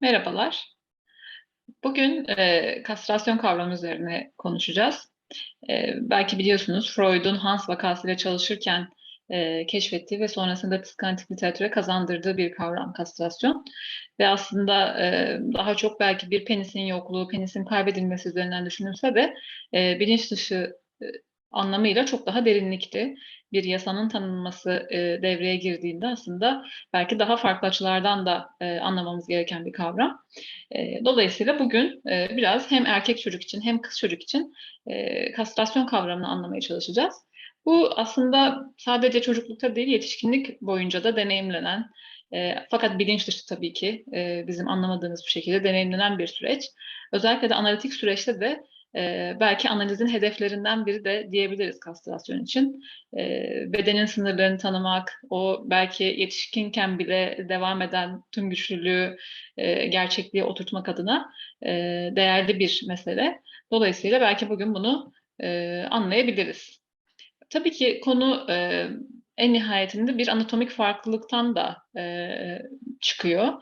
Merhabalar. Bugün e, kastrasyon kavramı üzerine konuşacağız. E, belki biliyorsunuz Freud'un Hans vakasıyla çalışırken e, keşfettiği ve sonrasında psikanalitik literatüre kazandırdığı bir kavram kastrasyon. Ve aslında e, daha çok belki bir penisin yokluğu, penisin kaybedilmesi üzerinden düşünülse de e, bilinç dışı e, anlamıyla çok daha derinlikti. Bir yasanın tanınması e, devreye girdiğinde aslında belki daha farklı açılardan da e, anlamamız gereken bir kavram. E, dolayısıyla bugün e, biraz hem erkek çocuk için hem kız çocuk için e, kastrasyon kavramını anlamaya çalışacağız. Bu aslında sadece çocuklukta değil yetişkinlik boyunca da deneyimlenen e, fakat bilinç dışı tabii ki e, bizim anlamadığımız bir şekilde deneyimlenen bir süreç. Özellikle de analitik süreçte de e, belki analizin hedeflerinden biri de diyebiliriz kastrasyon için. E, bedenin sınırlarını tanımak, o belki yetişkinken bile devam eden tüm güçlülüğü e, gerçekliğe oturtmak adına e, değerli bir mesele. Dolayısıyla belki bugün bunu e, anlayabiliriz. Tabii ki konu en nihayetinde bir anatomik farklılıktan da e, çıkıyor.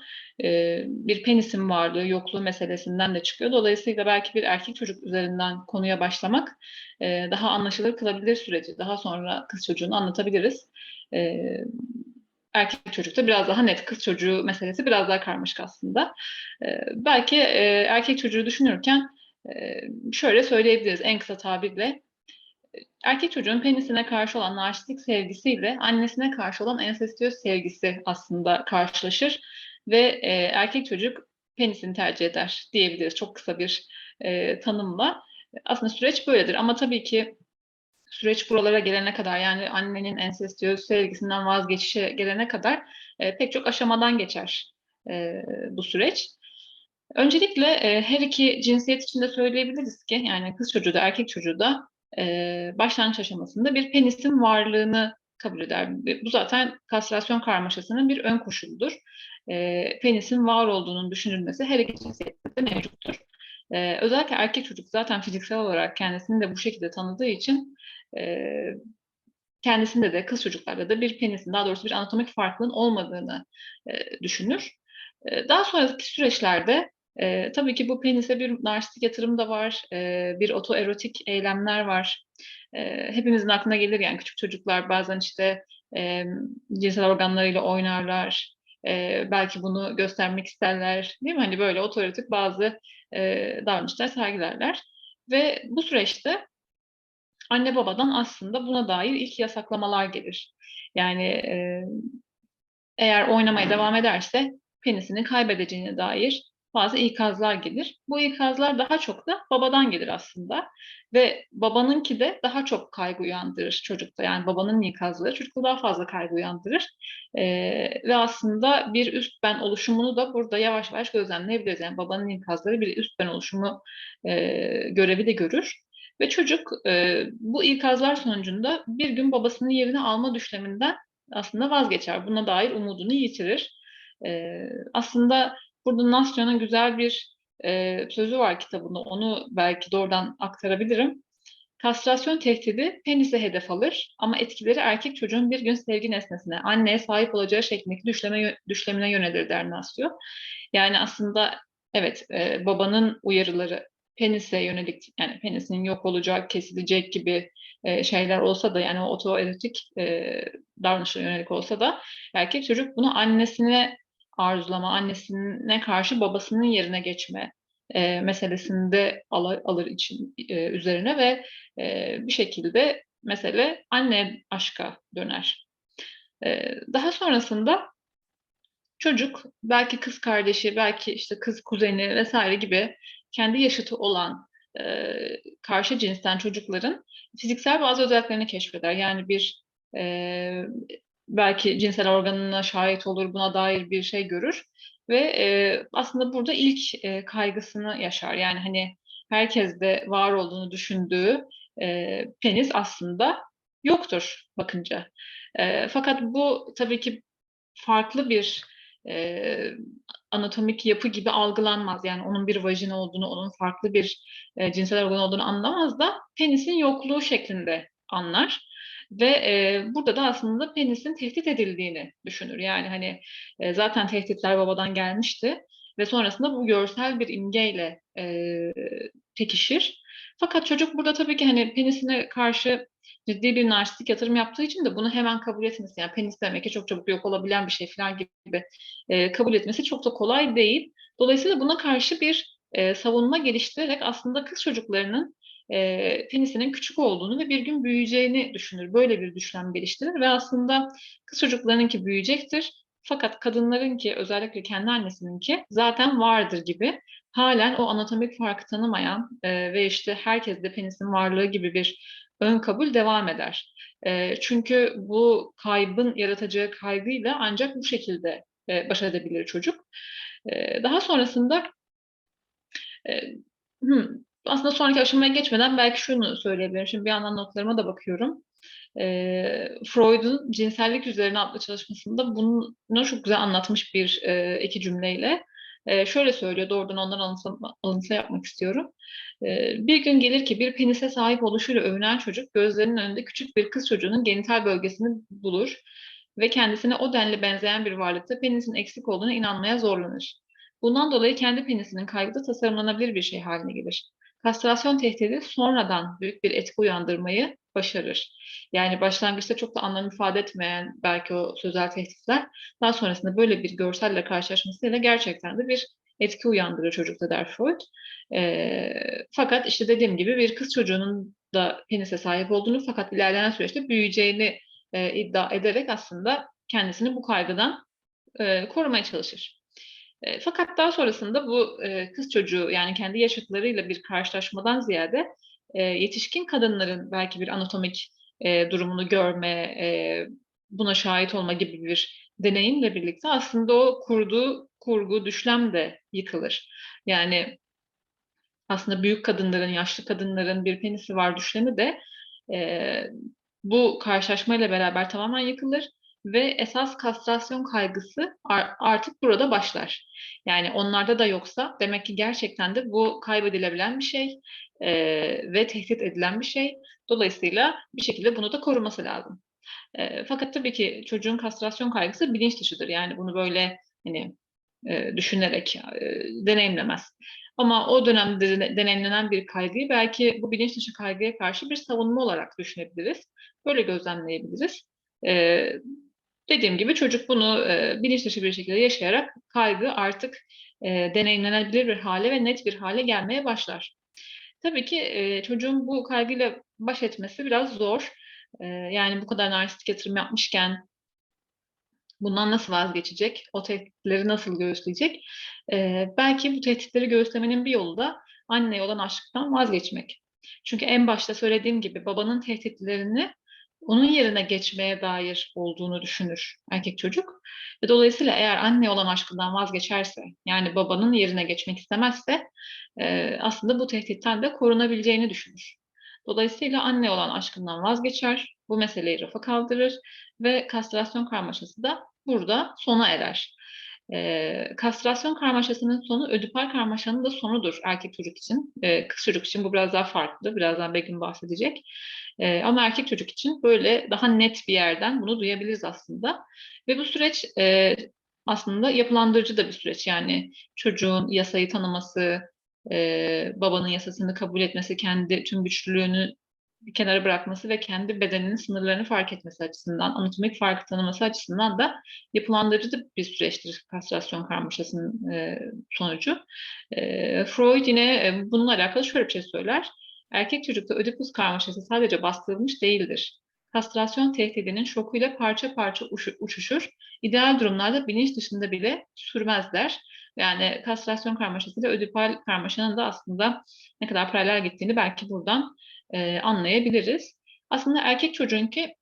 E, bir penisin varlığı, yokluğu meselesinden de çıkıyor. Dolayısıyla belki bir erkek çocuk üzerinden konuya başlamak e, daha anlaşılır kılabilir süreci. Daha sonra kız çocuğunu anlatabiliriz. E, erkek çocukta biraz daha net, kız çocuğu meselesi biraz daha karmaşık aslında. E, belki e, erkek çocuğu düşünürken e, şöyle söyleyebiliriz en kısa tabirle erkek çocuğun penisine karşı olan narsistik sevgisiyle annesine karşı olan ensestiyöz sevgisi aslında karşılaşır ve e, erkek çocuk penisini tercih eder diyebiliriz çok kısa bir e, tanımla. Aslında süreç böyledir ama tabii ki süreç buralara gelene kadar yani annenin ensestiyöz sevgisinden vazgeçişe gelene kadar e, pek çok aşamadan geçer e, bu süreç. Öncelikle e, her iki cinsiyet için de söyleyebiliriz ki yani kız çocuğu da erkek çocuğu da e, başlangıç aşamasında bir penisin varlığını kabul eder. Bu zaten kastrasyon karmaşasının bir ön koşuludur. E, penisin var olduğunun düşünülmesi her iki cinsiyette mevcuttur. E, özellikle erkek çocuk zaten fiziksel olarak kendisini de bu şekilde tanıdığı için e, kendisinde de kız çocuklarda da bir penisin daha doğrusu bir anatomik farklılığın olmadığını e, düşünür. E, daha sonraki süreçlerde e, tabii ki bu penise bir narsistik yatırım da var, e, bir otoerotik eylemler var. E, hepimizin aklına gelir yani küçük çocuklar bazen işte e, cinsel organlarıyla oynarlar. E, belki bunu göstermek isterler değil mi? Hani böyle otoerotik bazı e, davranışlar sergilerler. Ve bu süreçte anne babadan aslında buna dair ilk yasaklamalar gelir. Yani e, eğer oynamaya devam ederse penisini kaybedeceğine dair bazı ikazlar gelir. Bu ikazlar daha çok da babadan gelir aslında. Ve babanınki de daha çok kaygı uyandırır çocukta. Yani babanın ikazları çocukta daha fazla kaygı uyandırır. Ee, ve aslında bir üst ben oluşumunu da burada yavaş yavaş gözlemleyebiliriz. Yani babanın ikazları bir üst ben oluşumu e, görevi de görür. Ve çocuk e, bu ikazlar sonucunda bir gün babasının yerini alma düşleminden aslında vazgeçer. Buna dair umudunu yitirir. E, aslında Burada Nastyon'un güzel bir e, sözü var kitabında. Onu belki doğrudan aktarabilirim. Kastrasyon tehdidi penise hedef alır ama etkileri erkek çocuğun bir gün sevgi nesnesine, anneye sahip olacağı şeklindeki düşleme, düşlemine yönelir der Nastyo. Yani aslında evet e, babanın uyarıları penise yönelik yani penisin yok olacak, kesilecek gibi e, şeyler olsa da yani otoerotik e, davranışa yönelik olsa da erkek çocuk bunu annesine arzulama, annesine karşı babasının yerine geçme e, meselesinde alır, alır için e, üzerine ve e, bir şekilde mesele anne aşka döner. E, daha sonrasında çocuk belki kız kardeşi, belki işte kız kuzeni vesaire gibi kendi yaşıtı olan e, karşı cinsten çocukların fiziksel bazı özelliklerini keşfeder. Yani bir e, belki cinsel organına şahit olur, buna dair bir şey görür ve e, aslında burada ilk e, kaygısını yaşar. Yani hani herkes de var olduğunu düşündüğü e, penis aslında yoktur bakınca. E, fakat bu tabii ki farklı bir e, anatomik yapı gibi algılanmaz. Yani onun bir vajina olduğunu, onun farklı bir e, cinsel organ olduğunu anlamaz da penisin yokluğu şeklinde anlar. Ve e, burada da aslında penisin tehdit edildiğini düşünür. Yani hani e, zaten tehditler babadan gelmişti. ve sonrasında bu görsel bir imgeyle eee pekişir. Fakat çocuk burada tabii ki hani penisine karşı ciddi bir narsistik yatırım yaptığı için de bunu hemen kabul etmesi, yani penis demek ki çok çabuk yok olabilen bir şey falan gibi eee, kabul etmesi çok da kolay değil. Dolayısıyla buna karşı bir eee, savunma geliştirerek aslında kız çocuklarının eee, penisinin küçük olduğunu ve bir gün büyüyeceğini düşünür. Böyle bir düşlem geliştirir ve aslında kız çocuklarınınki büyüyecektir. Fakat kadınlarınki özellikle kendi annesininki zaten vardır gibi halen o anatomik farkı tanımayan eee, ve işte herkes de penisin varlığı gibi bir ön kabul devam eder. Eee, çünkü bu kaybın yaratacağı kaygıyla ancak bu şekilde eee, baş edebilir çocuk. Eee, daha sonrasında eee, hımm, aslında sonraki aşamaya geçmeden belki şunu söyleyebilirim. Şimdi bir yandan notlarıma da bakıyorum. Eee, Freud'un Cinsellik Üzerine adlı çalışmasında bunu çok güzel anlatmış bir eee, iki cümleyle. Eee, şöyle söylüyor, doğrudan ondan alıntı yapmak istiyorum. Eee, bir gün gelir ki bir penise sahip oluşuyla övünen çocuk gözlerinin önünde küçük bir kız çocuğunun genital bölgesini bulur ve kendisine o denli benzeyen bir varlıkta penisin eksik olduğuna inanmaya zorlanır. Bundan dolayı kendi penisinin kaygıda tasarımlanabilir bir şey haline gelir. Kastrasyon tehdidi sonradan büyük bir etki uyandırmayı başarır. Yani başlangıçta çok da anlam ifade etmeyen belki o sözel tehditler daha sonrasında böyle bir görselle karşılaşmasıyla gerçekten de bir etki uyandırır çocukta der Freud. Eee, fakat işte dediğim gibi bir kız çocuğunun da penise sahip olduğunu fakat ilerleyen süreçte büyüyeceğini eee, iddia ederek aslında kendisini bu kaygıdan eee, korumaya çalışır. Fakat daha sonrasında bu eee, kız çocuğu yani kendi yaşıtlarıyla bir karşılaşmadan ziyade eee, yetişkin kadınların belki bir anatomik eee, durumunu görme, eee, buna şahit olma gibi bir deneyimle birlikte aslında o kurduğu kurgu, düşlem de yıkılır. Yani aslında büyük kadınların, yaşlı kadınların bir penisi var düşlemi de eee, bu karşılaşmayla beraber tamamen yıkılır ve esas kastrasyon kaygısı ar- artık burada başlar. Yani onlarda da yoksa demek ki gerçekten de bu kaybedilebilen bir şey eee, ve tehdit edilen bir şey. Dolayısıyla bir şekilde bunu da koruması lazım. Eee, fakat tabii ki çocuğun kastrasyon kaygısı bilinç dışıdır. Yani bunu böyle hani eee, düşünerek eee, deneyimlemez. Ama o dönemde de- deneyimlenen bir kaygıyı belki bu bilinç dışı kaygıya karşı bir savunma olarak düşünebiliriz. Böyle gözlemleyebiliriz. Eee, dediğim gibi çocuk bunu eee, bilinç dışı bir şekilde yaşayarak kaygı artık eee, deneyimlenebilir bir hale ve net bir hale gelmeye başlar. Tabii ki eee, çocuğun bu kaygıyla baş etmesi biraz zor. Eee, yani bu kadar narsistik yatırım yapmışken bundan nasıl vazgeçecek? O tehditleri nasıl göğüsleyecek? Eee, belki bu tehditleri göğüslemenin bir yolu da anneye olan aşktan vazgeçmek. Çünkü en başta söylediğim gibi babanın tehditlerini onun yerine geçmeye dair olduğunu düşünür erkek çocuk. Ve dolayısıyla eğer anne olan aşkından vazgeçerse, yani babanın yerine geçmek istemezse eee, aslında bu tehditten de korunabileceğini düşünür. Dolayısıyla anne olan aşkından vazgeçer, bu meseleyi rafa kaldırır ve kastrasyon karmaşası da burada sona erer. Eee, kastrasyon karmaşasının sonu ödipal karmaşanın da sonudur erkek çocuk için. Eee, kız çocuk için bu biraz daha farklı. Birazdan Begüm bahsedecek. Eee, ama erkek çocuk için böyle daha net bir yerden bunu duyabiliriz aslında. Ve bu süreç eee, aslında yapılandırıcı da bir süreç. Yani çocuğun yasayı tanıması, eee, babanın yasasını kabul etmesi, kendi tüm güçlülüğünü bir kenara bırakması ve kendi bedeninin sınırlarını fark etmesi açısından, anatomik farkı tanıması açısından da yapılandırıcı bir süreçtir kastrasyon karmaşasının e, sonucu. E, Freud yine e, bununla alakalı şöyle bir şey söyler. Erkek çocukta ödipus karmaşası sadece bastırılmış değildir. Kastrasyon tehdidinin şokuyla parça parça uçu- uçuşur. İdeal durumlarda bilinç dışında bile sürmezler. Yani kastrasyon karmaşasıyla ödipal karmaşanın da aslında ne kadar paralel gittiğini belki buradan e, anlayabiliriz. Aslında erkek çocuğunki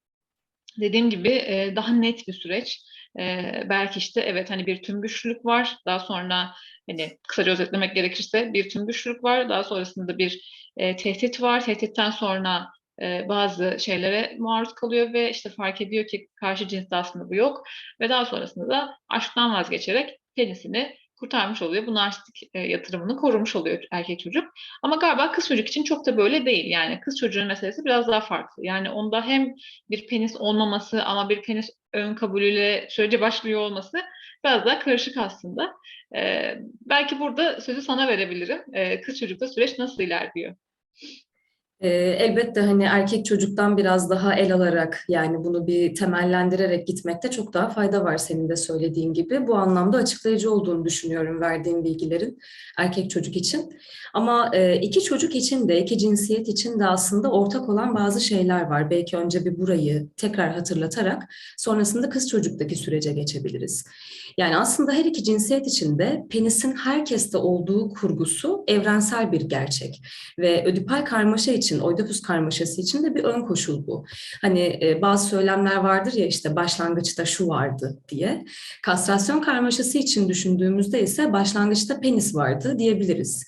dediğim gibi e, daha net bir süreç. E, belki işte evet hani bir tüm güçlülük var. Daha sonra hani kısaca özetlemek gerekirse bir tüm güçlülük var. Daha sonrasında bir e, tehdit var. Tehditten sonra e, bazı şeylere maruz kalıyor ve işte fark ediyor ki karşı cinste aslında bu yok. Ve daha sonrasında da aşktan vazgeçerek penisini kurtarmış oluyor. Bu narsistik e, yatırımını korumuş oluyor erkek çocuk. Ama galiba kız çocuk için çok da böyle değil. Yani kız çocuğun meselesi biraz daha farklı. Yani onda hem bir penis olmaması ama bir penis ön kabulüyle sürece başlıyor olması biraz daha karışık aslında. Ee, belki burada sözü sana verebilirim. Ee, kız çocukta süreç nasıl ilerliyor? Ee, elbette hani erkek çocuktan biraz daha el alarak yani bunu bir temellendirerek gitmekte çok daha fayda var senin de söylediğin gibi. Bu anlamda açıklayıcı olduğunu düşünüyorum verdiğim bilgilerin erkek çocuk için. Ama e, iki çocuk için de iki cinsiyet için de aslında ortak olan bazı şeyler var. Belki önce bir burayı tekrar hatırlatarak sonrasında kız çocuktaki sürece geçebiliriz. Yani aslında her iki cinsiyet için de penisin herkeste olduğu kurgusu evrensel bir gerçek. Ve ödipal karmaşa için, oidipus karmaşası için de bir ön koşul bu. Hani e, bazı söylemler vardır ya işte başlangıçta şu vardı diye. Kastrasyon karmaşası için düşündüğümüzde ise başlangıçta penis vardı diyebiliriz.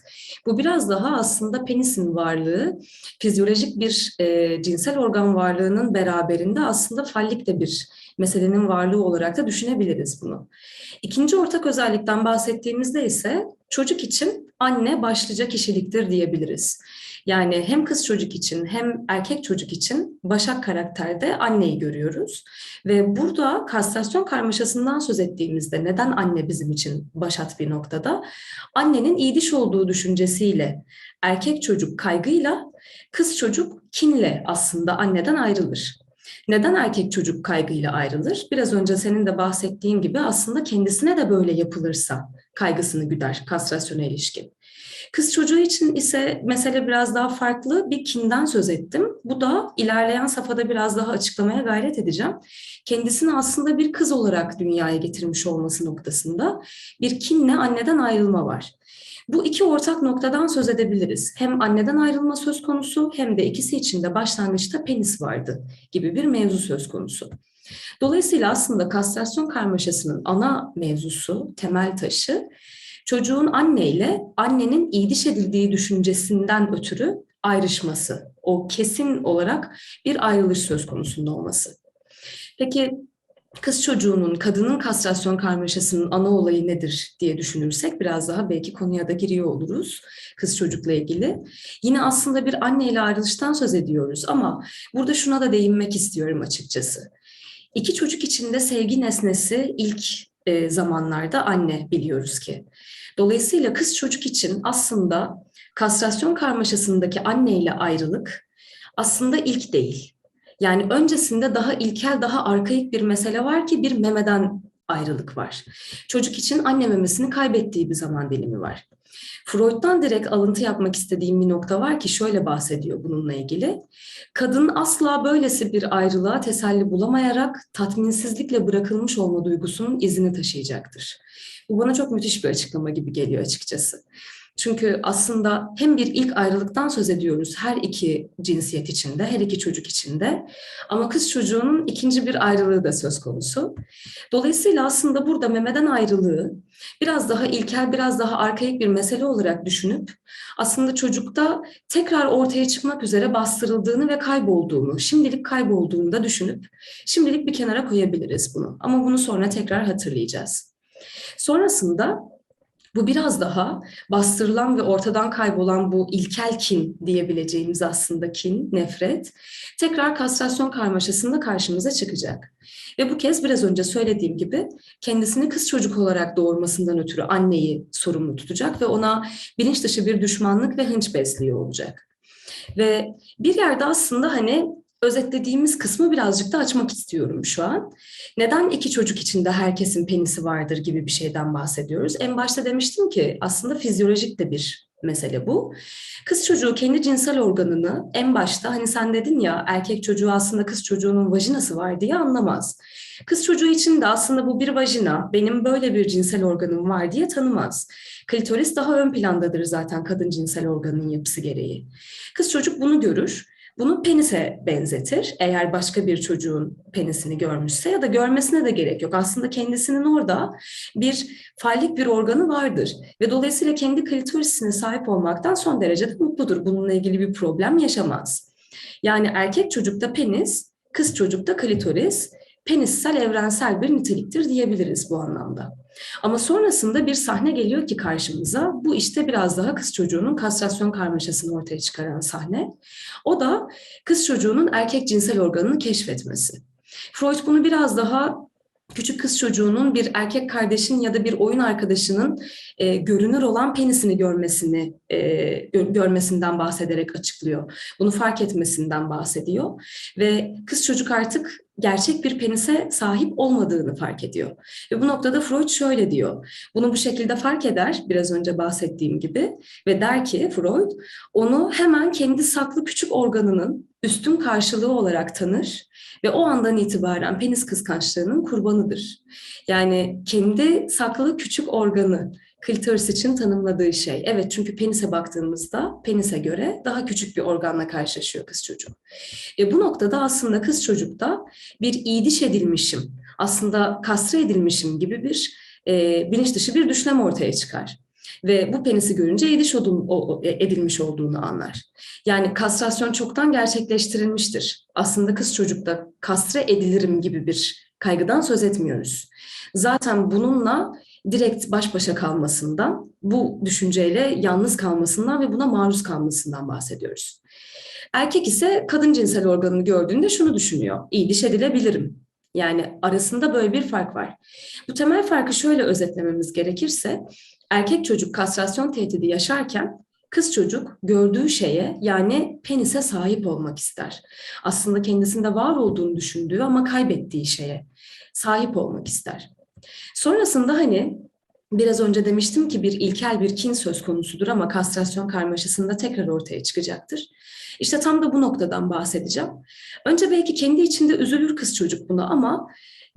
Bu biraz daha aslında penisin varlığı, fizyolojik bir e, cinsel organ varlığının beraberinde aslında fallik de bir meselenin varlığı olarak da düşünebiliriz bunu. İkinci ortak özellikten bahsettiğimizde ise çocuk için anne başlıca kişiliktir diyebiliriz. Yani hem kız çocuk için hem erkek çocuk için başak karakterde anneyi görüyoruz. Ve burada kastrasyon karmaşasından söz ettiğimizde neden anne bizim için başat bir noktada? Annenin iyiliş olduğu düşüncesiyle erkek çocuk kaygıyla, kız çocuk kinle aslında anneden ayrılır. Neden erkek çocuk kaygıyla ayrılır? Biraz önce senin de bahsettiğin gibi aslında kendisine de böyle yapılırsa kaygısını güder kastrasyona ilişkin. Kız çocuğu için ise mesele biraz daha farklı bir kinden söz ettim. Bu da ilerleyen safhada biraz daha açıklamaya gayret edeceğim. Kendisini aslında bir kız olarak dünyaya getirmiş olması noktasında bir kinle anneden ayrılma var. Bu iki ortak noktadan söz edebiliriz. Hem anneden ayrılma söz konusu hem de ikisi için de başlangıçta penis vardı gibi bir mevzu söz konusu. Dolayısıyla aslında kastrasyon karmaşasının ana mevzusu, temel taşı çocuğun anneyle annenin iyiliş edildiği düşüncesinden ötürü ayrışması. O kesin olarak bir ayrılış söz konusunda olması. Peki kız çocuğunun, kadının kastrasyon karmaşasının ana olayı nedir diye düşünürsek biraz daha belki konuya da giriyor oluruz kız çocukla ilgili. Yine aslında bir anneyle ayrılıştan söz ediyoruz ama burada şuna da değinmek istiyorum açıkçası. İki çocuk içinde sevgi nesnesi ilk e, zamanlarda anne biliyoruz ki. Dolayısıyla kız çocuk için aslında kastrasyon karmaşasındaki anneyle ayrılık aslında ilk değil. Yani öncesinde daha ilkel, daha arkaik bir mesele var ki bir memeden ayrılık var. Çocuk için anne memesini kaybettiği bir zaman dilimi var. Freud'dan direkt alıntı yapmak istediğim bir nokta var ki şöyle bahsediyor bununla ilgili. Kadın asla böylesi bir ayrılığa teselli bulamayarak tatminsizlikle bırakılmış olma duygusunun izini taşıyacaktır. Bu bana çok müthiş bir açıklama gibi geliyor açıkçası. Çünkü aslında hem bir ilk ayrılıktan söz ediyoruz her iki cinsiyet içinde, her iki çocuk içinde. Ama kız çocuğunun ikinci bir ayrılığı da söz konusu. Dolayısıyla aslında burada memeden ayrılığı biraz daha ilkel, biraz daha arkaik bir mesele olarak düşünüp aslında çocukta tekrar ortaya çıkmak üzere bastırıldığını ve kaybolduğunu, şimdilik kaybolduğunu da düşünüp şimdilik bir kenara koyabiliriz bunu. Ama bunu sonra tekrar hatırlayacağız. Sonrasında bu biraz daha bastırılan ve ortadan kaybolan bu ilkel kin diyebileceğimiz aslında kin, nefret, tekrar kastrasyon karmaşasında karşımıza çıkacak. Ve bu kez biraz önce söylediğim gibi kendisini kız çocuk olarak doğurmasından ötürü anneyi sorumlu tutacak ve ona bilinç dışı bir düşmanlık ve hınç besliyor olacak. Ve bir yerde aslında hani özetlediğimiz kısmı birazcık da açmak istiyorum şu an. Neden iki çocuk içinde herkesin penisi vardır gibi bir şeyden bahsediyoruz? En başta demiştim ki aslında fizyolojik de bir mesele bu. Kız çocuğu kendi cinsel organını en başta hani sen dedin ya erkek çocuğu aslında kız çocuğunun vajinası var diye anlamaz. Kız çocuğu için de aslında bu bir vajina, benim böyle bir cinsel organım var diye tanımaz. Klitoris daha ön plandadır zaten kadın cinsel organının yapısı gereği. Kız çocuk bunu görür bunu penise benzetir. Eğer başka bir çocuğun penisini görmüşse ya da görmesine de gerek yok. Aslında kendisinin orada bir fallik bir organı vardır. Ve dolayısıyla kendi klitorisine sahip olmaktan son derece de mutludur. Bununla ilgili bir problem yaşamaz. Yani erkek çocukta penis, kız çocukta klitoris, penissel evrensel bir niteliktir diyebiliriz bu anlamda. Ama sonrasında bir sahne geliyor ki karşımıza. Bu işte biraz daha kız çocuğunun kastrasyon karmaşasını ortaya çıkaran sahne. O da kız çocuğunun erkek cinsel organını keşfetmesi. Freud bunu biraz daha küçük kız çocuğunun bir erkek kardeşin ya da bir oyun arkadaşının e, görünür olan penisini görmesini e, gö- görmesinden bahsederek açıklıyor. Bunu fark etmesinden bahsediyor ve kız çocuk artık gerçek bir penise sahip olmadığını fark ediyor. Ve bu noktada Freud şöyle diyor. Bunu bu şekilde fark eder biraz önce bahsettiğim gibi ve der ki Freud onu hemen kendi saklı küçük organının üstün karşılığı olarak tanır ve o andan itibaren penis kıskançlığının kurbanıdır. Yani kendi saklı küçük organı klitoris için tanımladığı şey. Evet çünkü penise baktığımızda penise göre daha küçük bir organla karşılaşıyor kız çocuğu. Ve bu noktada aslında kız çocukta bir iyiliş edilmişim, aslında kastre edilmişim gibi bir e, bilinç dışı bir düşlem ortaya çıkar. Ve bu penisi görünce o- e, edilmiş olduğunu anlar. Yani kastrasyon çoktan gerçekleştirilmiştir. Aslında kız çocukta kastre edilirim gibi bir kaygıdan söz etmiyoruz. Zaten bununla direkt baş başa kalmasından, bu düşünceyle yalnız kalmasından ve buna maruz kalmasından bahsediyoruz. Erkek ise kadın cinsel organını gördüğünde şunu düşünüyor. İyiliş edilebilirim. Yani arasında böyle bir fark var. Bu temel farkı şöyle özetlememiz gerekirse, erkek çocuk kastrasyon tehdidi yaşarken kız çocuk gördüğü şeye yani penise sahip olmak ister. Aslında kendisinde var olduğunu düşündüğü ama kaybettiği şeye sahip olmak ister. Sonrasında hani biraz önce demiştim ki bir ilkel bir kin söz konusudur ama kastrasyon karmaşasında tekrar ortaya çıkacaktır. İşte tam da bu noktadan bahsedeceğim. Önce belki kendi içinde üzülür kız çocuk buna ama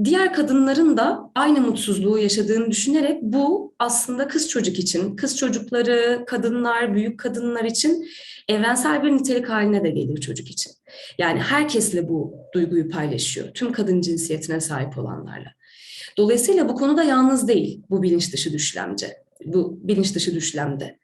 diğer kadınların da aynı mutsuzluğu yaşadığını düşünerek bu aslında kız çocuk için, kız çocukları, kadınlar, büyük kadınlar için evrensel bir nitelik haline de gelir çocuk için. Yani herkesle bu duyguyu paylaşıyor. Tüm kadın cinsiyetine sahip olanlarla. Dolayısıyla bu konuda yalnız değil bu bilinç dışı düşlemce. Bu bilinç dışı düşlemde.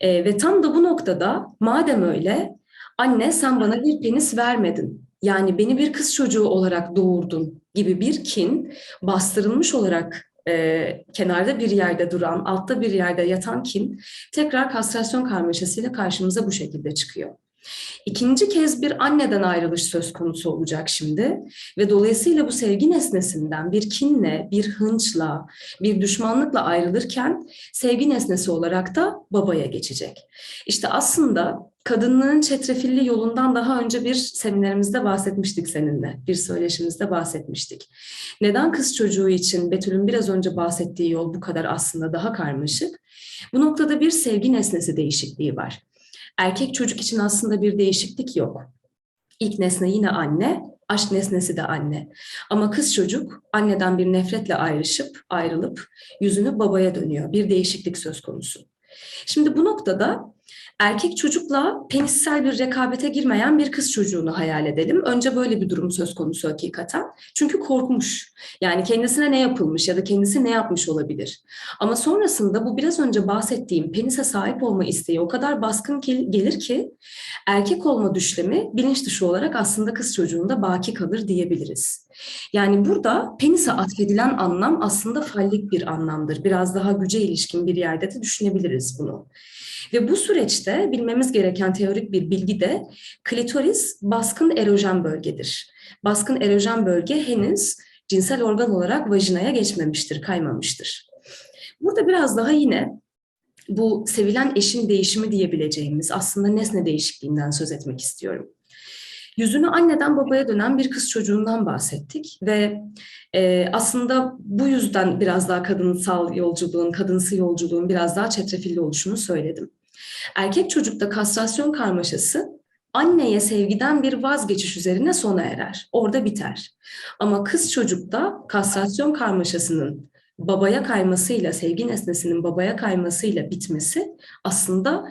Ee, ve tam da bu noktada madem öyle anne sen bana bir penis vermedin. Yani beni bir kız çocuğu olarak doğurdun gibi bir kin bastırılmış olarak e, kenarda bir yerde duran, altta bir yerde yatan kin tekrar kastrasyon karmaşasıyla karşımıza bu şekilde çıkıyor. İkinci kez bir anneden ayrılış söz konusu olacak şimdi ve dolayısıyla bu sevgi nesnesinden bir kinle, bir hınçla, bir düşmanlıkla ayrılırken sevgi nesnesi olarak da babaya geçecek. İşte aslında kadınlığın çetrefilli yolundan daha önce bir seminerimizde bahsetmiştik seninle, bir söyleşimizde bahsetmiştik. Neden kız çocuğu için Betül'ün biraz önce bahsettiği yol bu kadar aslında daha karmaşık? Bu noktada bir sevgi nesnesi değişikliği var. Erkek çocuk için aslında bir değişiklik yok. İlk nesne yine anne, aşk nesnesi de anne. Ama kız çocuk anneden bir nefretle ayrışıp, ayrılıp yüzünü babaya dönüyor. Bir değişiklik söz konusu. Şimdi bu noktada erkek çocukla penissel bir rekabete girmeyen bir kız çocuğunu hayal edelim. Önce böyle bir durum söz konusu hakikaten. Çünkü korkmuş. Yani kendisine ne yapılmış ya da kendisi ne yapmış olabilir. Ama sonrasında bu biraz önce bahsettiğim penise sahip olma isteği o kadar baskın gel- gelir ki erkek olma düşlemi bilinç dışı olarak aslında kız çocuğunda baki kalır diyebiliriz. Yani burada penise atfedilen anlam aslında fallik bir anlamdır. Biraz daha güce ilişkin bir yerde de düşünebiliriz bunu. Ve bu süreçte bilmemiz gereken teorik bir bilgi de klitoris baskın erojen bölgedir. Baskın erojen bölge henüz cinsel organ olarak vajinaya geçmemiştir, kaymamıştır. Burada biraz daha yine bu sevilen eşin değişimi diyebileceğimiz aslında nesne değişikliğinden söz etmek istiyorum. Yüzünü anneden babaya dönen bir kız çocuğundan bahsettik ve e, aslında bu yüzden biraz daha kadınsal yolculuğun, kadınsı yolculuğun biraz daha çetrefilli oluşunu söyledim. Erkek çocukta kastrasyon karmaşası anneye sevgiden bir vazgeçiş üzerine sona erer. Orada biter. Ama kız çocukta kastrasyon karmaşasının babaya kaymasıyla, sevgi nesnesinin babaya kaymasıyla bitmesi aslında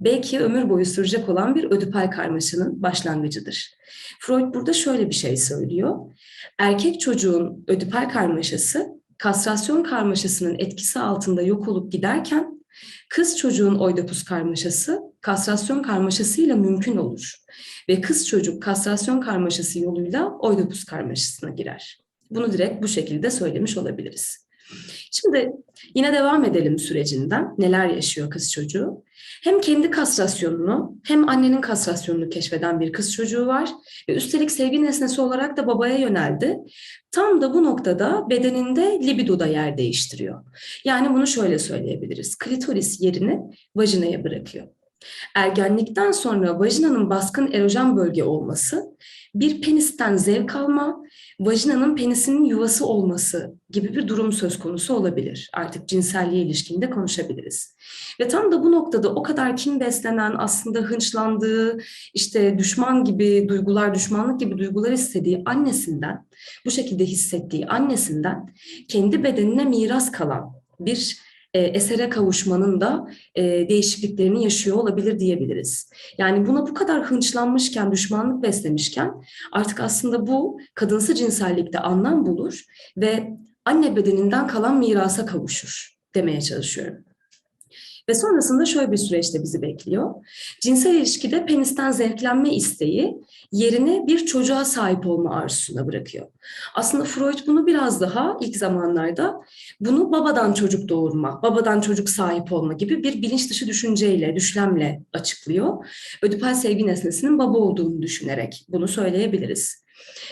belki ömür boyu sürecek olan bir ödipal karmaşanın başlangıcıdır. Freud burada şöyle bir şey söylüyor. Erkek çocuğun ödipal karmaşası kastrasyon karmaşasının etkisi altında yok olup giderken kız çocuğun oidipus karmaşası kastrasyon karmaşasıyla mümkün olur. Ve kız çocuk kastrasyon karmaşası yoluyla oidipus karmaşasına girer. Bunu direkt bu şekilde söylemiş olabiliriz. Şimdi yine devam edelim sürecinden. Neler yaşıyor kız çocuğu? Hem kendi kastrasyonunu hem annenin kastrasyonunu keşfeden bir kız çocuğu var. Ve üstelik sevgi nesnesi olarak da babaya yöneldi. Tam da bu noktada bedeninde libido da yer değiştiriyor. Yani bunu şöyle söyleyebiliriz. Klitoris yerini vajinaya bırakıyor. Ergenlikten sonra vajinanın baskın erojen bölge olması, bir penisten zevk alma, vajinanın penisinin yuvası olması gibi bir durum söz konusu olabilir. Artık cinselliğe ilişkinde konuşabiliriz. Ve tam da bu noktada o kadar kin beslenen, aslında hınçlandığı, işte düşman gibi duygular, düşmanlık gibi duygular istediği annesinden, bu şekilde hissettiği annesinden kendi bedenine miras kalan bir e, esere kavuşmanın da e, değişikliklerini yaşıyor olabilir diyebiliriz. Yani buna bu kadar hınçlanmışken, düşmanlık beslemişken artık aslında bu kadınsı cinsellikte anlam bulur ve anne bedeninden kalan mirasa kavuşur demeye çalışıyorum. Ve sonrasında şöyle bir süreçte bizi bekliyor. Cinsel ilişkide penisten zevklenme isteği yerini bir çocuğa sahip olma arzusuna bırakıyor. Aslında Freud bunu biraz daha ilk zamanlarda bunu babadan çocuk doğurma, babadan çocuk sahip olma gibi bir bilinç dışı düşünceyle, düşlemle açıklıyor. Ödipal sevgi nesnesinin baba olduğunu düşünerek bunu söyleyebiliriz.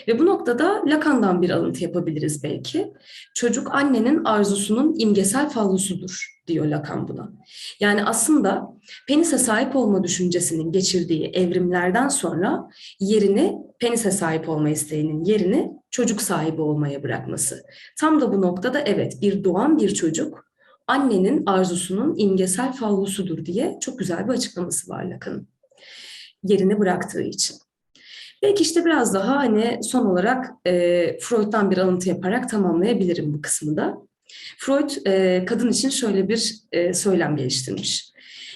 Ve bu noktada Lacan'dan bir alıntı yapabiliriz belki. Çocuk annenin arzusunun imgesel fallusudur diyor Lacan buna. Yani aslında penise sahip olma düşüncesinin geçirdiği evrimlerden sonra yerini penise sahip olma isteğinin yerini çocuk sahibi olmaya bırakması. Tam da bu noktada evet bir doğan bir çocuk annenin arzusunun imgesel fallusudur diye çok güzel bir açıklaması var Lacan'ın. Yerini bıraktığı için. Belki işte biraz daha hani son olarak e, Freud'dan bir alıntı yaparak tamamlayabilirim bu kısmı da. Freud e, kadın için şöyle bir e, söylem geliştirmiş.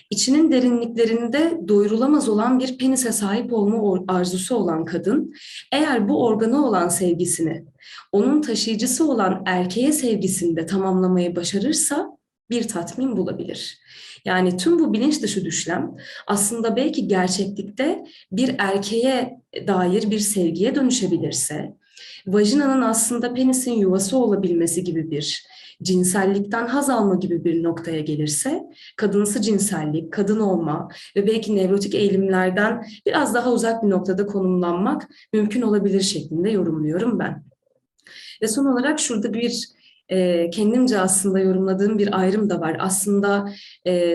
İçinin derinliklerinde doyurulamaz olan bir penise sahip olma arzusu olan kadın, eğer bu organa olan sevgisini, onun taşıyıcısı olan erkeğe sevgisini de tamamlamayı başarırsa bir tatmin bulabilir. Yani tüm bu bilinç dışı düşlem aslında belki gerçeklikte bir erkeğe dair bir sevgiye dönüşebilirse, vajinanın aslında penisin yuvası olabilmesi gibi bir cinsellikten haz alma gibi bir noktaya gelirse, kadınsı cinsellik, kadın olma ve belki nevrotik eğilimlerden biraz daha uzak bir noktada konumlanmak mümkün olabilir şeklinde yorumluyorum ben. Ve son olarak şurada bir kendimce aslında yorumladığım bir ayrım da var. Aslında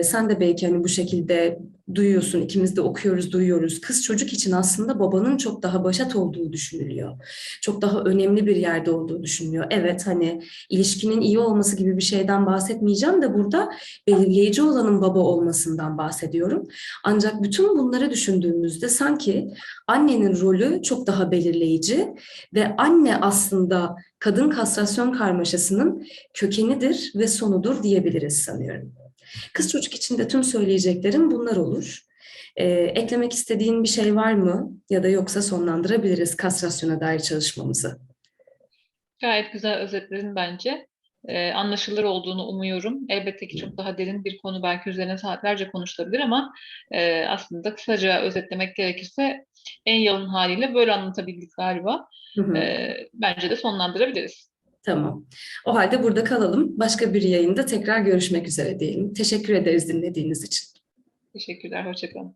sen de belki hani bu şekilde duyuyorsun, ikimiz de okuyoruz, duyuyoruz. Kız çocuk için aslında babanın çok daha başat olduğu düşünülüyor. Çok daha önemli bir yerde olduğu düşünülüyor. Evet hani ilişkinin iyi olması gibi bir şeyden bahsetmeyeceğim de burada belirleyici olanın baba olmasından bahsediyorum. Ancak bütün bunları düşündüğümüzde sanki annenin rolü çok daha belirleyici ve anne aslında kadın kastrasyon karmaşasının kökenidir ve sonudur diyebiliriz sanıyorum. Kız çocuk için de tüm söyleyeceklerim bunlar olur. Ee, eklemek istediğin bir şey var mı? Ya da yoksa sonlandırabiliriz kastrasyona dair çalışmamızı. Gayet güzel özetledin bence. Ee, anlaşılır olduğunu umuyorum. Elbette ki çok daha derin bir konu belki üzerine saatlerce konuşulabilir ama e, aslında kısaca özetlemek gerekirse en yalın haliyle böyle anlatabildik galiba. Hı hı. E, bence de sonlandırabiliriz. Tamam. O halde burada kalalım. Başka bir yayında tekrar görüşmek üzere diyelim. Teşekkür ederiz dinlediğiniz için. Teşekkürler, hoşçakalın.